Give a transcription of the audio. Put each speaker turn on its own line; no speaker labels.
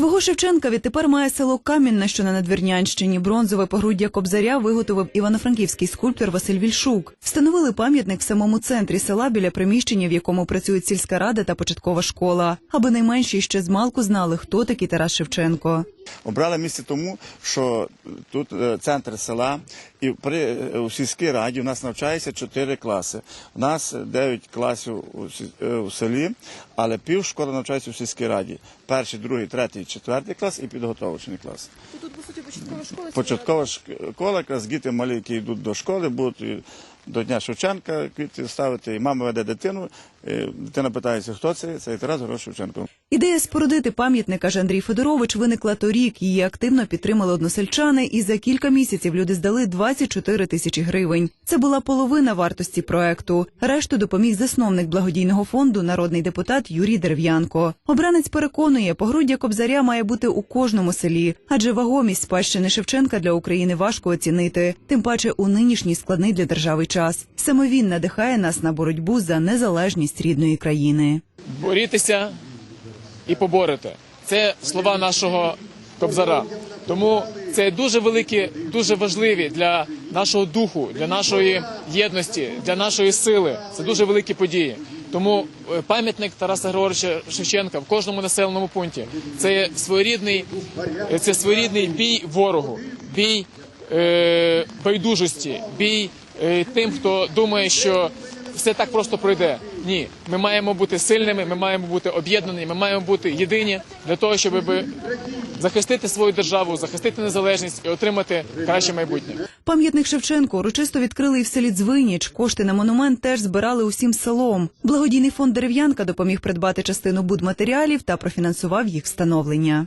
Свого Шевченка відтепер має село Камінне, що на Надвірнянщині. Бронзове погруддя Кобзаря виготовив івано-франківський скульптор Василь Вільшук. Встановили пам'ятник в самому центрі села біля приміщення, в якому працюють сільська рада та початкова школа, аби найменші ще з малку знали, хто такий Тарас Шевченко.
Обрали місце тому, що тут е, центр села, і при е, у сільській раді у нас навчається 4 класи. У нас 9 класів у е, у селі, але пів школи навчається у сільській раді. Перший, другий, третій, четвертий клас і підготовчий клас.
По суті, початкова школа.
Початкова школа, якраз діти малі, які йдуть до школи, будуть до Дня Шевченка квіти ставити, і мама веде дитину. і Дитина питається, хто це? Це Тарас Грош Шевченко.
Ідея спорудити пам'ятник, каже Андрій Федорович, виникла торік. Її активно підтримали односельчани, і за кілька місяців люди здали 24 тисячі гривень. Це була половина вартості проекту. Решту допоміг засновник благодійного фонду, народний депутат Юрій Дерев'янко. Обранець переконує, погруддя Кобзаря має бути у кожному селі, адже вагомість спадщини Шевченка для України важко оцінити, тим паче у нинішній складний для держави час. Саме він надихає нас на боротьбу за незалежність рідної країни.
борітеся і поборете. Це слова нашого Кобзара. Тому це дуже великі, дуже важливі для нашого духу, для нашої єдності, для нашої сили. Це дуже великі події. Тому е, пам'ятник Тараса Григоровича Шевченка в кожному населеному пункті це своєрідний, е, це своєрідний бій ворогу, бій е, байдужості, бій е, тим, хто думає, що все так просто пройде. Ні, ми маємо бути сильними, ми маємо бути об'єднані, ми маємо бути єдині для того, щоб захистити свою державу, захистити незалежність і отримати краще майбутнє.
Пам'ятник Шевченку урочисто відкрили і в селі Дзвиніч. Кошти на монумент теж збирали усім селом. Благодійний фонд дерев'янка допоміг придбати частину будматеріалів та профінансував їх встановлення.